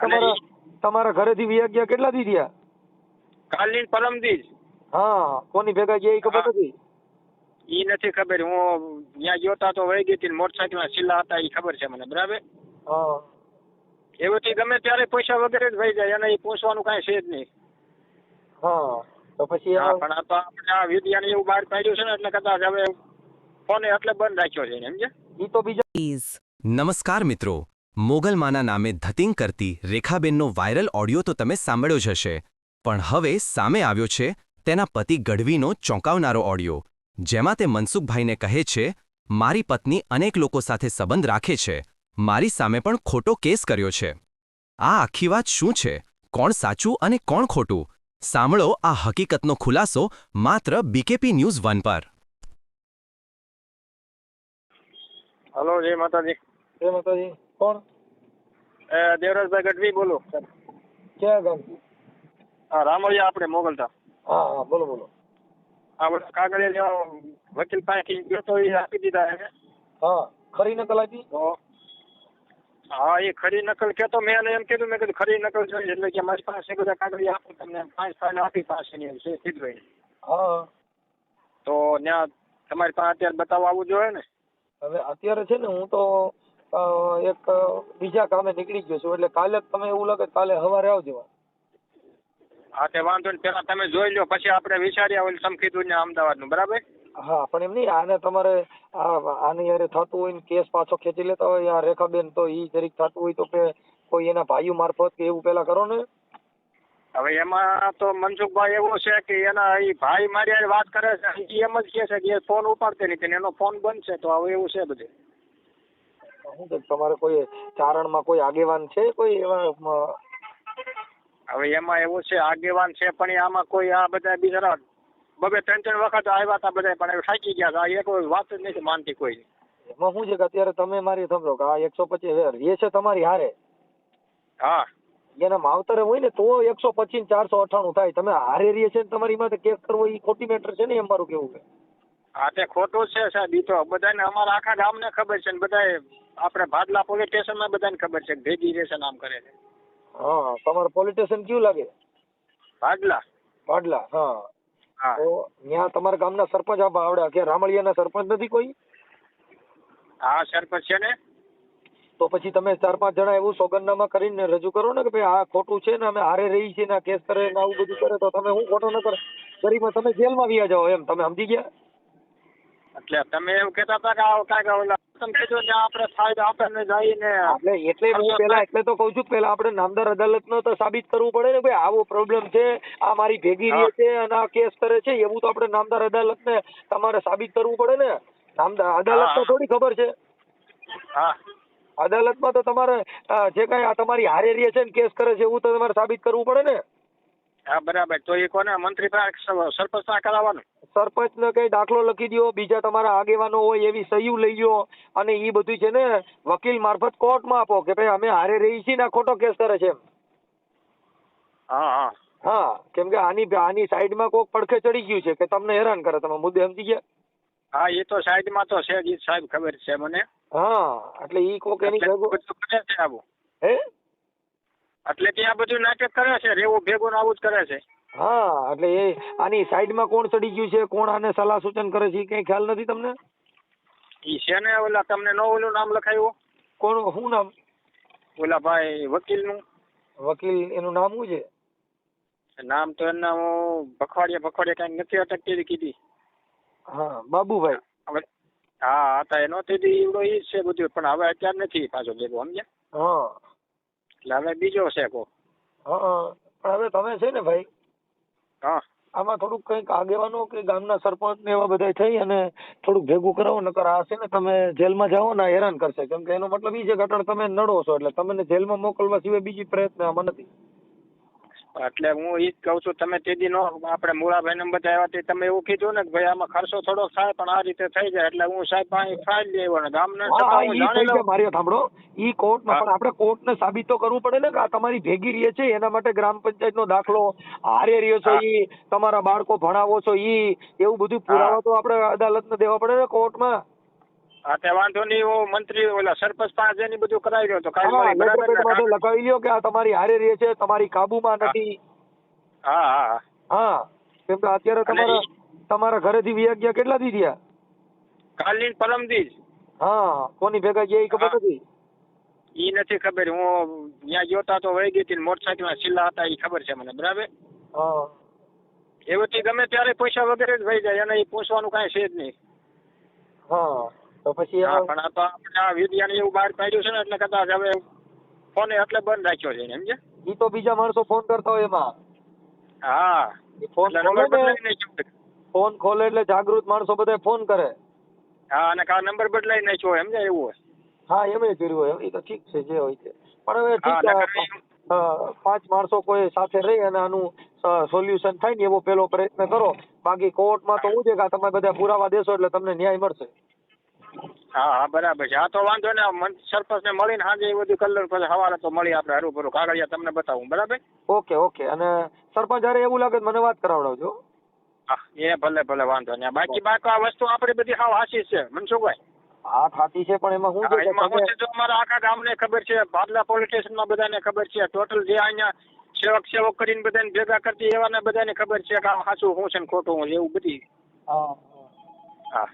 તમારા તમારા ઘરેથી વ્યા ગયા કેટલા દી થયા? કાલની ને પરમદી હા કોની ભેગા ગયા એ ખબર નથી? ઈ નથી ખબર. હું ત્યાં ગયો તા તો વહી ગઈ હતી મોટરસાઇકલમાં સિલ્લા હતા એ ખબર છે મને બરાબર? હા. એવથી ગમે ત્યારે પૈસા વગેરે જ વહી જાય એને એ પૂછવાનું કાંઈ છે જ નહીં. હા તો પછી હા પણ આ તો આપણે આ વિદ્યાને એવું બહાર પાડ્યું છે ને એટલે કદાચ હવે ફોને એટલે બંધ રાખ્યો છે સમજે ઈ તો બીજા નમસ્કાર મિત્રો. મોગલમાના નામે ધતિંગ કરતી રેખાબેનનો વાયરલ ઓડિયો તો તમે સાંભળ્યો જ હશે. પણ હવે સામે આવ્યો છે તેના પતિ ગઢવીનો ચોંકાવનારો ઓડિયો જેમાં તે મનસુખભાઈને કહે છે મારી પત્ની અનેક લોકો સાથે સંબંધ રાખે છે. મારી સામે પણ ખોટો કેસ કર્યો છે. આ આખી વાત શું છે? કોણ સાચું અને કોણ ખોટું? સાંભળો આ હકીકતનો ખુલાસો માત્ર બીકેપી ન્યૂઝ વન પર. હલો જય માતાજી. જય માતાજી. દેવરાજભાઈ ગઢવી બોલો. ક્યાં ગામથી હા રામળિયા આપણે મોગલતા હા હા બોલો બોલો. આપણે કાગળિયા વકીલ પાસેથી ગયો તો એ આપી દીધા એને. હા ખરી નકલ આપી? હા એ ખરી નકલ કહેતો મેં એને એમ કીધું મેં કીધું ખરી નકલ જોઈએ એટલે કે મારી પાસે બધા કાગળિયા આપું તમને પાંચ ફાઇલ આપી પાસેની એમ છે કીધું એને. હા તો ત્યાં તમારી પાસે અત્યારે બતાવવા આવવું જોઈએ ને? હવે અત્યારે છે ને હું તો એક બીજા કામે નીકળી ગયો છું. એટલે કાલે તમે એવું લાગે કાલે સવારે આવજો. હા તે વાંધો નહીં. પેલા તમે જોઈ લો. પછી આપણે વિચાર્યા ઓલું તમે કીધું ને અમદાવાદનું. બરાબર? હા પણ એમ નહીં. આને તમારે આની યારે થતું હોય ને કેસ પાછો ખેંચી લેતા હોય આ રેખાબેન તો ઈ જરીક થતું હોય તો કે કોઈ એના ભાઈઓ મારફત કે એવું પેલા કરો ને. હવે એમાં તો મનસુખભાઈ એવો છે કે એના ઈ ભાઈ મારી વાત કરે છે. એમ જ કે છે કે ફોન ઉપાડતે નહીં. ને એનો ફોન બંધ છે. તો હવે એવું છે બધું. શું છે? તમારે કોઈ ચારણમાં કોઈ આગેવાન છે કોઈ એવા હવે એમાં એવું છે આગેવાન છે પણ એ આમાં કોઈ આ બધા બિચારા બબે ત્રણ ત્રણ વખત આવ્યા હતા બધા પણ થાકી ગયા હતા. એ કોઈ વાત જ નથી માનતી કોઈ એમાં શું છે કે અત્યારે તમે મારી સમજો કે આ એકસો પચીસ હજાર એ છે તમારી હારે. હા. એના માવતરે હોય ને તો એકસો પચીસ ચારસો અઠાણું થાય. તમે હારે રીએ છે ને તમારી માથે કેસ કરવો એ ખોટી મેટર છે ને એમ મારું કેવું છે. હા તે ખોટું છે સાહેબ ઈ તો બધાને અમારા આખા ગામને ખબર છે ને બધાએ આપણે ભાદલા પોલીસ સ્ટેશનમાં બધાને ખબર છે ભેગી રહેશે નામ કરે છે. હા તમારું પોલીસ સ્ટેશન કયું લાગે? ભાડલા ભાડલા હા. તો ત્યાં તમારા ગામના સરપંચ આ આવડે કે રામળિયાના સરપંચ નથી કોઈ? હા સરપંચ છે ને. તો પછી તમે ચાર પાંચ જણા એવું સોગંદનામા કરીને રજૂ કરો ને કે ભાઈ આ ખોટું છે ને અમે હારે રહી છીએ ને કેસ કરે ને આવું બધું કરે તો તમે હું ખોટો ન કરો? ગરીબમાં તમે જેલમાં વ્યા જાઓ એમ તમે સમજી ગયા? એટલે તમે એવું કહેતા હતા કે આ કાંઈક ઓલા તમે કીધું કે આપણે ફાયદો આપણને જઈને એટલે એટલે હું એટલે તો કહું છું પેલા આપણે નામદાર અદાલતનો તો સાબિત કરવું પડે ને ભાઈ આવો પ્રોબ્લેમ છે આ મારી ભેગી રહે છે અને આ કેસ કરે છે એવું તો આપણે નામદાર અદાલતને તમારે સાબિત કરવું પડે ને. નામદાર અદાલત તો થોડી ખબર છે. હા. અદાલતમાં તો તમારે જે કાંઈ આ તમારી હારે રહે છે ને કેસ કરે છે એવું તો તમારે સાબિત કરવું પડે ને. હા બરાબર. તો એ કોને? મંત્રી સરપંચ ના કરાવવાનું? સરપંચને કઈ દાખલો લખી દો બીજા તમારા આગેવાનો હોય એવી સહીઓ લઈ લો અને એ બધું છે ને વકીલ મારફત કોર્ટમાં આપો કે ભાઈ અમે હારે રહી છીએ ને ખોટો કેસ કરે છે એમ. હા હા. હા કેમ કે આની આની સાઈડમાં કોક પડખે ચડી ગયું છે કે તમને હેરાન કરે તમે મુદ્દે સમજી ગયા? હા એ તો સાઈડમાં તો છે સાહેબ ખબર છે મને. હા એટલે ઈ કોક એની હે? એટલે ત્યાં બધું નાટક કરે છે રેવું ભેગું આવું જ કરે છે. હા એટલે એ આની સાઈડમાં કોણ ચડી ગયું છે કોણ આને સલાહ સૂચન કરે છે કઈ ખ્યાલ નથી તમને? ઈ છે ને ઓલા તમને નો ઓલું નામ લખાયું? કોણ શું નામ? ઓલા ભાઈ વકીલનું. વકીલ એનું નામ શું છે? નામ તો એના હું ભખવાડિયા ભખવાડિયા કઈ નથી અટકતી કીધી. હા બાબુભાઈ. હા હતા એનો તેથી એવડો ઈ છે બધું પણ હવે અત્યારે નથી પાછો ભેગો સમજ્યા? હા. એટલે હવે બીજો છે કો હા પણ હવે તમે છે ને ભાઈ હા. આમાં થોડુંક કંઈક આગેવાનો કે ગામના સરપંચ ને એવા બધા થઈ અને થોડુંક ભેગું કરાવો નકર આ છે ને તમે જેલમાં જાઓ ને હેરાન કરશે. કેમ કે એનો મતલબ એ છે કે તમે નડો છો એટલે તમને જેલમાં મોકલવા સિવાય બીજી પ્રયત્ન આમાં નથી. એટલે હું ઈ જ કહું છું તમે તે દી નો આપણે મુળાભાઈ ને બધા આવ્યા તે તમે એવું કીધું ને કે ભાઈ આમાં ખર્ચો થોડો થાય પણ આ રીતે થઈ જાય એટલે હું સાહેબ પાસે ફાઇલ લઈ આવ્યો ને ગામને હા જાણી લઉં મારી સાંભળો ઈ કોર્ટમાં હા. પણ આપણે કોર્ટને સાબિત તો કરવું પડે ને કે આ તમારી ભેગી રહે છે એના માટે ગ્રામ પંચાયતનો દાખલો હારે રહ્યો છો. ઈ તમારા બાળકો ભણાવો છો ઈ એવું બધું પુરાવા તો આપણે અદાલતને દેવા પડે ને કોર્ટમાં હા તે વાંધો નહીં હું મંત્રી ઓલા સરપંચ પાસે જઈને બધું કરાવી રહ્યો તો કાલે બરાબર ને? તો લખાવી લ્યો કે આ તમારી હારે રહે છે તમારી કાબુમાં નથી. હા હા હા. કેમ કે અત્યારે તમારા તમારા ઘરેથી વી ગયા કેટલા દી થયા? કાલની પરમ દી હા કોની ભેગા ગયા એ ખબર. નથી? ઈ નથી ખબર હું ત્યાં જોતા તો વહી ગઈ હતી મોટરસાઇકલમાં છેલ્લા હતા એ ખબર છે મને બરાબર? હા. એવથી ગમે ત્યારે પૈસા વગેરે જ વહી જાય એને એ પૂછવાનું કાંઈ છે જ નહીં. હા. તો પછી પણ આ તો આપણે આ વિદ્યાને એવું બહાર પાડ્યું છે ને એટલે કદાચ હવે ફોન એટલે બંધ રાખ્યો છે સમજે ઈ તો બીજા માણસો ફોન કરતા હોય એમાં. હા. ફોન ફોન ખોલે એટલે જાગૃત માણસો બધા ફોન કરે. હા અને કા નંબર બદલાઈ નાખ્યો એમ ને એવું હોય. હા એમ કર્યું હોય એ તો ઠીક છે જે હોય છે પણ હવે ઠીક પાંચ માણસો કોઈ સાથે રહી અને આનું સોલ્યુશન થાય ને એવો પેલો પ્રયત્ન કરો. બાકી કોર્ટમાં તો હું. છે કે તમે બધા પુરાવા દેશો એટલે તમને ન્યાય મળશે. હા હા બરાબર છે. હા તો વાંધો ને સરપંચ ને મળીને સાંજે એ બધું કલર પછી સવારે તો મળી આપણે હરું ભરું કાગળિયા તમને બતાવું બરાબર? Okay okay. અને સરપંચ હારે એવું લાગે તો મને વાત કરાવડાવજો હા. એ ભલે ભલે વાંધો નહીં. બાકી બાકી આ વસ્તુ આપણી બધી હાવ હાસી જ છે મનસુખભાઈ હા થાતી છે પણ એમાં હા, એમાં છે તો અમારા આખા ગામને ખબર છે ભાદલા પોલીસ સ્ટેશનમાં બધાને ખબર છે ટોટલ જે અહીંયા સેવક સેવક કરીને બધાને ભેગા કરતી એવાને બધાને ખબર છે કે આ સાચું હું છે ને ખોટું હું એવું બધી. હા. હા.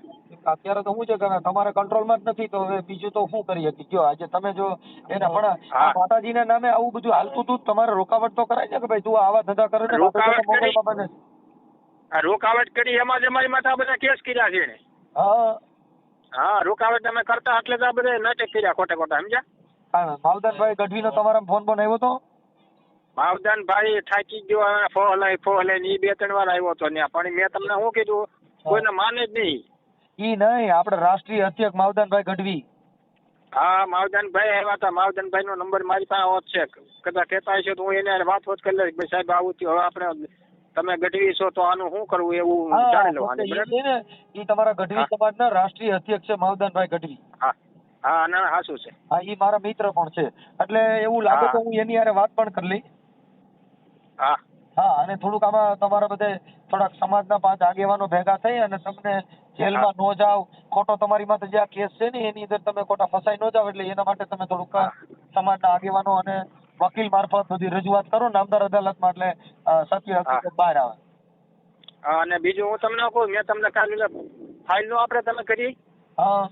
અત્યારે તો શું છે કે તમારે કંટ્રોલમાં જ નથી તો હવે બીજું તો શું કરી શકીએ કયો આજે તમે જો એને પણ. માતાજીના નામે આવું બધું હાલતું હતું તમારે રોકાવટ તો કરાય છે કે ભાઈ તું આવા ધંધા કરે ને રોકાવટ કરી. બાબાને આ રોકાવટ કરી એમાં જ અમારી માથે બધા કેસ કર્યા છે ને હા. હા રોકાવટ અમે કરતા એટલે તો આ બધા નાટક કર્યા ખોટા ખોટા સમજ્યા? હા માવદાનભાઈ ગઢવીનો તમારા ફોન પણ આવ્યો તો? માવદાન ભાઈ થાકી ગયો ફો હલાય ફો હલાય ને ઈ બે ત્રણ વાર આવ્યો હતો ત્યાં. પણ મેં તમને શું કીધું? કોઈને માને જ નહીં. ઈ નહીં આપણે રાષ્ટ્રીય અધ્યક્ષ માવદાનભાઈ ગઢવી. હા માવદાનભાઈ આવ્યા હતા. માવદાનભાઈ નો નંબર મારી પાસે હોત છે. કદાચ કહેતા હશે તો હું એને વાત વાત કરી લઈશ. સાહેબ આવું થયું. હવે આપણે તમે ગઢવી છો તો આનું શું કરવું એવું જાણી લો ઈ તમારા ગઢવી. સમાજના રાષ્ટ્રીય અધ્યક્ષ છે માવદાનભાઈ ગઢવી. હા. હા ના હાસુ છે. હા ઈ મારા મિત્ર પણ છે. એટલે એવું લાગે. તો હું એની હારે વાત પણ કરી લઈ હા. હા અને થોડુંક આમાં તમારા બધે થોડાક સમાજના પાંચ આગેવાનો ભેગા થઈ અને તમને જેલમાં ન જાવ ખોટો તમારી માથે જે આ કેસ છે ને એની અંદર તમે ખોટા ફસાઈ ન જાવ એટલે એના માટે તમે થોડુંક સમાજના આગેવાનો અને વકીલ મારફત બધી રજૂઆત કરો. નામદાર અદાલતમાં એટલે સત્ય હકીકત બહાર આવે. અને બીજું હું તમને કહું મેં તમને કાલે ફાઇલ નો આપણે તમે કરી? હા.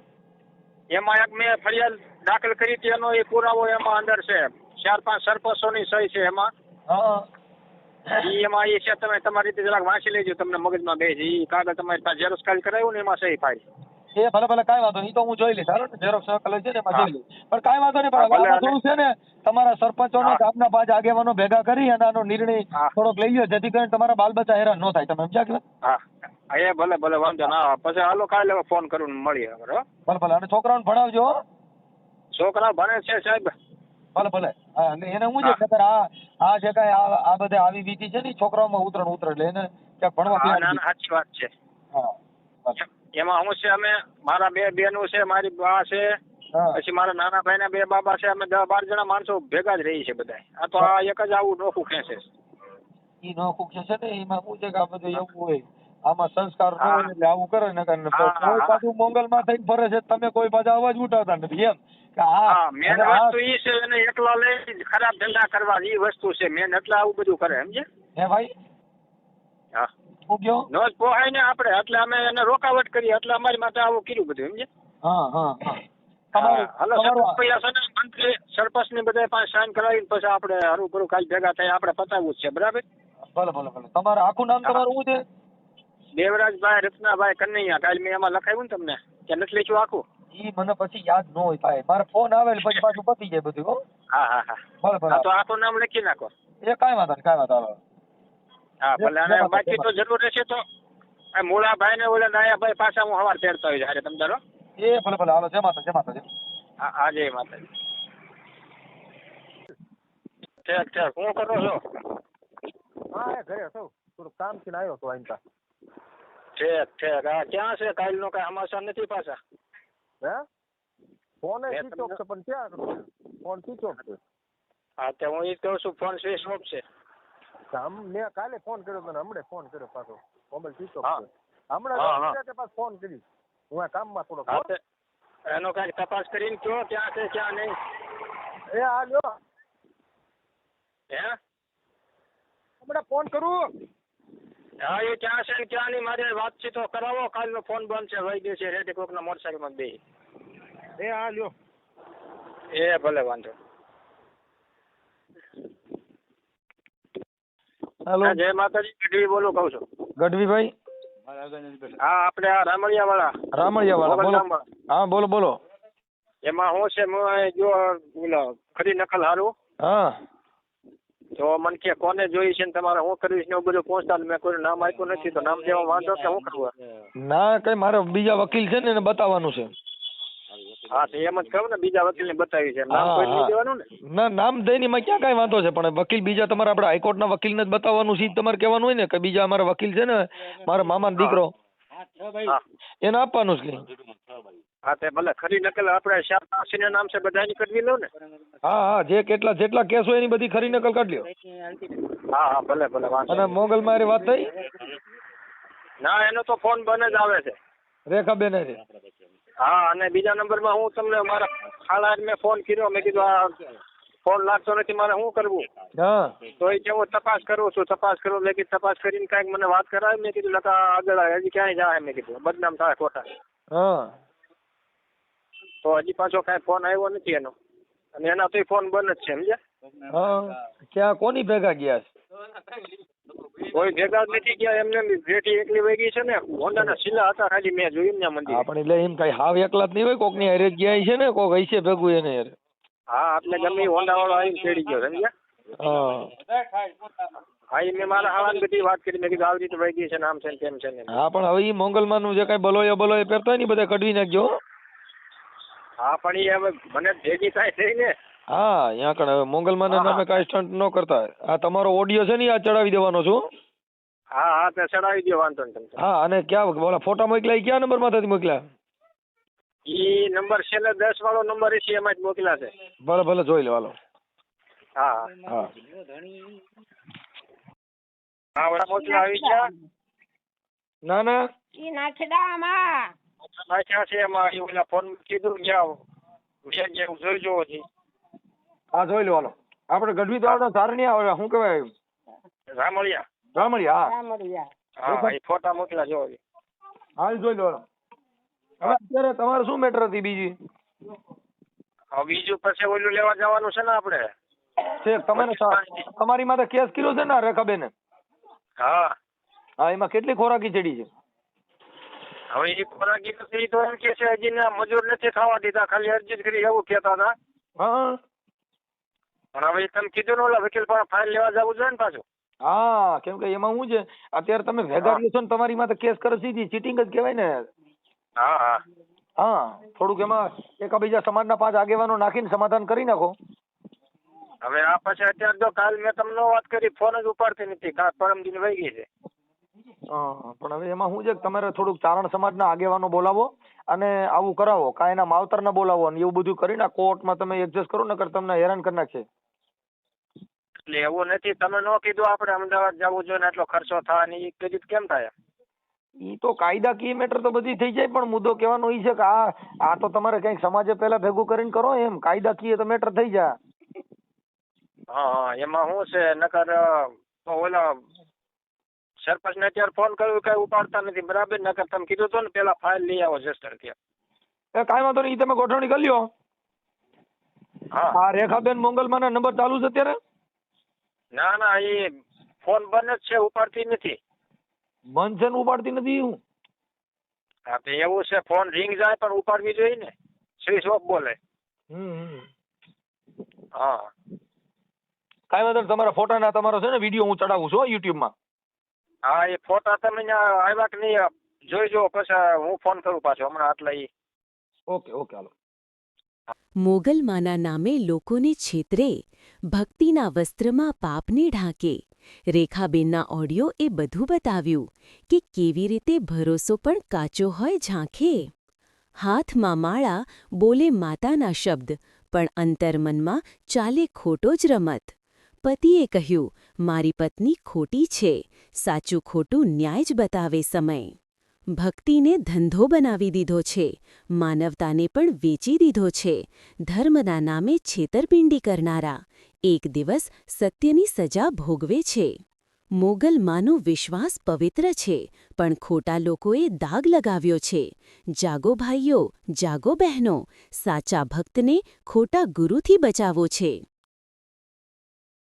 એમાં એક મેં ફરિયાદ દાખલ કરી હતી એનો એ પુરાવો એમાં અંદર છે. ચાર પાંચ સરપંચોની સહી છે એમાં. હા. ઈ એમાં એ છે તમે તમારી રીતે જરાક વાંચી લેજો તમને મગજમાં બે છે. ઈ કાગળ તમારી પાસે ઝેરોક્ષ કાલ કરાવ્યું ને એમાં સહી ફાઇલ એ ભલે ભલે કઈ વાંધો નહીં. તો હું જોઈ લઈશ. સારું ને ઝેરોક્ષ કલર છે ને એમાં જોઈ લઈશ. પણ કઈ વાંધો નહીં પણ ભલે, થોડું છે ને તમારા સરપંચો ને ગામના પાંચ આગેવાનો ભેગા કરી અને આનો નિર્ણય. થોડોક લઈ લો જેથી કરીને તમારા બાલ બચ્ચા હેરાન ન થાય. તમે સમજ્યા કે હા, એ ભલે ભલે વાંધો ના પછી હાલો કાલે ફોન કરું મળીએ બરાબર ભલે ભલે. અને છોકરાઓને ભણાવજો છોકરા ભણે છે સાહેબ. ભલે ભલે. હા એને હું છે. ખબર આ આ જે કાંઈ આ આ બધે આવી વીતી છે ને છોકરાઓમાં ઉતરણ ઉતરણ એટલે એને ક્યાંક ભણવા ના ના સાચી વાત છે. હા એમાં હું છે અમે મારા બે બેનું છે મારી બા છે પછી મારા નાના ભાઈના બે બાબા છે અમે દસ બાર જણા માણસો ભેગા જ રહી છે બધા આ તો આ એક જ આવું નોખું ખેંચે છે. ઈ નોખું છે ને એમાં શું છે કે આ બધું એવું હોય. આમાં સંસ્કાર ન હોય એટલે આવું કરે ને કોઈ પાછું પાછું મોંગલમાં થઈને ફરે છે તમે કોઈ પાછા અવાજ ઉઠાવતા નથી એમ. કે આ મેન વસ્તુ ઈ છે એને એકલા લઈ ખરાબ ધંધા કરવા ઈ વસ્તુ છે મેન એટલે આવું બધું કરે સમજે હે ભાઈ? હા. હું ગયો નો પોહાય ને આપણે એટલે અમે એને રોકાવટ કરી એટલે અમારી માટે આવું કર્યું બધું સમજે હા હા સરપંચ ને બધા પાસે સાઈન કરાવીને પછી આપણે હરું ભરું કાલ ભેગા થાય આપણે પતાવવું જ છે બરાબર? ભલે ભલે ભલે. તમારું આખું નામ તમારું શું છે? દેવરાજભાઈ રત્નાભાઈ કનૈયા કાલ મેં એમાં લખાવ્યું ને તમને કે નથી લખ્યું આખું? ઈ મને પછી યાદ ન હોય ભાઈ મારે ફોન આવે પછી પાછું પતી જાય બધું હો. હા હા હા. ભલે હા તો નામ લખી નાખો. એ કાઈ વાંધો નહીં કાંઈ વાંધો નહીં. હા ભલે અને બાકી તો જરૂર રહેશે તો આ મૂળાભાઈ ને ઓલા નાયાભાઈ પાછા હું સવાર તેડતો હોય હારે તમ તારો એ ભલે ભલે હાલો જય માતા જય માતા જય હા હા જય માતાજી. ઠેક ઠેક હું કરો છો? હા એ છો. હતો કામથી આવ્યો હતો અહીં ઠેક ઠેક હા ક્યાં છે? કાલનો કાંઈ સમાચાર નથી પાછા? હે? ફોન એ સ્વિચ ઓફ છે પણ ક્યાં ફોન સ્વિચ ઓફ છે. હા તે હું એ જ કહું છું ફોન સ્વિચ ઓફ છે. આમ મેં કાલે ફોન કર્યો તને હમણાં ફોન કર્યો પાછો. Mobile switch off. છે. હમણાં. કે પાછો ફોન કરી હું આ કામમાં હો. એનો કઈ તપાસ કરીને કયો ક્યાં છે ક્યાં નહીં. એ આ લ્યો હે? હમણાં ફોન કરું. હા એ ક્યાં છે ને ક્યાં નહીં મારે વાતચીતો કરાવો. કાલનો ફોન બંધ છે વહી ગયો છે રેડી કોકના મોટરસાઇકલમાં બે. એ હા લ્યો. એ ભલે વાંધો. હેલો. જય માતાજી ગઢવી બોલું કહું છું. ગઢવીભાઈ? હા આપણે આ રામળિયા વાળા રામળિયા વાળા બોલો હા બોલો બોલો. એમાં હું છે હું જો ખરી નકલ હારું હા. તો મને કે કોને જોઈ છે ને તમારે શું કરવું છે ને એવું બધું પહોંચતા મેં કોઈ નામ આપ્યું નથી તો નામ દેવા વાંધો કે શું કરવું ના કઈ મારે બીજા વકીલ છે ને એને બતાવવાનું છે. હા તો એમ જ કહું ને બીજા વકીલને બતાવી છે નામ કોઈ નહીં દેવાનું ને? ના નામ દઈને એમાં ક્યાં કઈ વાંધો છે? પણ વકીલ બીજા તમારે આપણે હાઈકોર્ટના વકીલને જ બતાવવાનું છે તમારે કહેવાનું હોય ને કે બીજા અમારા વકીલ છે ને મારા મામાનો દીકરો. એને આપવાનું છે. હા તે ભલે ખરી નકલ આપણે શાહ પાસીના નામ છે બધાની કઢવી લો ને. હા હા જે કેટલા જેટલા કેસ હોય એની બધી ખરી નકલ કાઢ લ્યો. હા હા ભલે ભલે અને. મોગલ મારી વાત થઈ? ના એનો તો ફોન બને જ આવે છે. રેખાબેન હારે. હા અને બીજા નંબરમાં હું તમને મારા ખાલાને મેં ફોન કર્યો મેં કીધું આ ફોન લાગતો નથી મારે શું કરવું? હા. તો એ કે તપાસ કરું છું તપાસ કરું. મેં કીધું તપાસ કરીને કાંઈક મને વાત કરાવે મેં કીધું લતા આગળ હજી ક્યાંય જાય? મેં કીધું બદનામ થાય ખોટા. હા. તો હજી પાછો કાંઈ ફોન આવ્યો નથી એનો. અને એના તો ફોન બંધ જ છે સમજ્યા? હા ક્યાં કોની ભેગા ગયા છે? કોઈ ભેગા જ નથી ગયા એમને એમ બેટી એકલી વહી ગઈ છે ને હોન્ડાના શીલા હતા ખાલી મેં જોયું ને મંદિર. આપણે એટલે એમ કઈ હાવ એકલા જ નહીં હોય કોકની હારે જ ગયા છે ને કોક હશે ભેગું એને હારે. હા એટલે ગમે એ હોન્ડા વાળો આવીને તેડી ગયો સમજ્યા? હા. એ મેં મારા બધી વાત કરી મેં કીધું આવી રીતે વહી ગઈ છે ને આમ છે ને તેમ છે ને. હા પણ હવે ઈ મોંગલમાનું જે કઈ બલોય બલોય પહેરતા હોય ને બધા કઢવી નાખજો હો. પણ એ હવે મને ભેગી થાય થઈ ને. હા અહીંયા કણ હવે મોંગલમાના. નામે કાંઈ સ્ટન્ટ ન કરતા. આ તમારો ઓડિયો છે ને આ ચડાવી દેવાનો છું? હા હા તે ચડાવી દો વાંધો નહીં હા અને ક્યાં બોલા ફોટા મોકલ્યા એ કયા નંબરમાંથી મોકલ્યા? ઈ નંબર છેલ્લે દસ વાળો નંબર છે એમાં જ મોકલ્યા છે. ભલે ભલે જોઈ લો હાલો. હા હા. હા. વડા મોકલા આવી ગયા? ના ના. ઈ નાખડામાં નાખ્યા છે એમાં એ ઓલા ફોન કીધું ગયા વ્યાજ જેવું જોઈ જોવો છે હા જોઈ લો હાલો. આપણે ગઢવી તો આપણે આવે શું કહેવાય રામળિયા. રામણી હા. રામડિયા હા એ ફોટા મોકલા જોવો છે હા ઈ જોઈ લો હાલો. હવે અત્યારે તમારે શું મેટર હતી બીજી? હવે બીજું પછી ઓલું લેવા જવાનું છે ને આપણે. છે તમારે તમારી માથે કેસ કર્યો છે ને રેખાબેને? હા. હા એમાં કેટલી ખોરાકી ચડી છે? હવે એ ખોરાકી તો તો એમ કે છે હજી મજૂર નથી થવા દીધા ખાલી અરજી કરી એવું કેતા હતા. હા. પણ હવે તમે કીધું ને ઓલા વકીલ પણ ફાઇલ લેવા જવું જોઈએ ને પાછું. હા કેમ કે એમાં શું છે અત્યારે તમે ભેગા છો ને તમારી માથે કેસ કરે સીધી ચીટિંગ જ કહેવાય ને. હા હા. હા થોડુંક એમાં એકબીજા સમાજના પાંચ આગેવાનો નાખીને સમાધાન કરી નાખો. હવે આ પછી અત્યારે તો કાલ મેં તમને વાત કરી ફોન જ ઉપાડતી નથી કાલ પરમ દિન વહી ગઈ છે. હા પણ હવે એમાં શું છે કે તમારે થોડુંક ચારણ સમાજના આગેવાનો બોલાવો અને આવું કરાવો કાંઈ એના માવતરને બોલાવો ને એવું બધું કરીને કોર્ટમાં તમે એડજસ્ટ કરો નકર તમને હેરાન કરી નાખશે એટલે એવું નથી તમે ન કીધું આપણે અમદાવાદ જવું જોઈએ ને આટલો ખર્ચો થાય ને એ કીધું કેમ થાય? એ તો કાયદાકીય મેટર તો બધી થઈ જાય પણ મુદ્દો કહેવાનો એ છે કે આ આ તો તમારે કંઈક સમાજે પહેલા ભેગું કરીને કરો એમ કાયદાકીય તો મેટર થઈ જાય. હા હા એમાં શું છે નકર તો ઓલા સરપંચ ને અત્યારે ફોન કર્યો કઈ ઉપાડતા નથી. બરાબર? નકર તમે કીધું તો ને પેલા ફાઇલ લઈ આવો જસ્ટર ત્યાં કાંઈ વાંધો નહીં તમે ગોઠવણી કરી લ્યો. હા. રેખાબેન મોંગલમાના નંબર ચાલુ છે અત્યારે? ના ના એ ફોન બંધ જ છે ઉપાડતી નથી. બંધ છે ને ઉપાડતી નથી હું હા તો એવું છે ફોન રિંગ જાય પણ ઉપાડવી જોઈએ ને. સ્વિચ ઓફ બોલે. હા. કાંઈ વાંધો તમારા ફોટા ના તમારો છે ને વીડિયો હું ચડાવું છું યુટ્યુબમાં હા એ ફોટા તમે આવ્યા કે નહીં જોઈ જો પછી હું ફોન કરું પાછો હમણાં આટલા ઓકે ઓકે હાલો. મોગલમાના નામે લોકોને છેતરે ભક્તિના વસ્ત્રમાં પાપને ઢાંકે. રેખાબેનના ઓડિયો એ બધું બતાવ્યું કે કેવી રીતે ભરોસો પણ કાચો હોય ઝાંખે. હાથમાં માળા બોલે માતાના શબ્દ પણ અંતર્મનમાં ચાલે ખોટો જ રમત. પતિએ કહ્યું મારી પત્ની ખોટી છે સાચું ખોટું ન્યાય જ બતાવે સમય. ભક્તિને ધંધો બનાવી દીધો છે, માનવતાને પણ વેચી દીધો છે. ધર્મના નામે છેતરપિંડી કરનારા, એક દિવસ સત્યની સજા ભોગવે છે. મોગલમાંનો વિશ્વાસ પવિત્ર છે, પણ ખોટા લોકોએ દાગ લગાવ્યો છે. જાગો ભાઈઓ, જાગો બહેનો, સાચા ભક્તને ખોટા ગુરુથી બચાવો છે.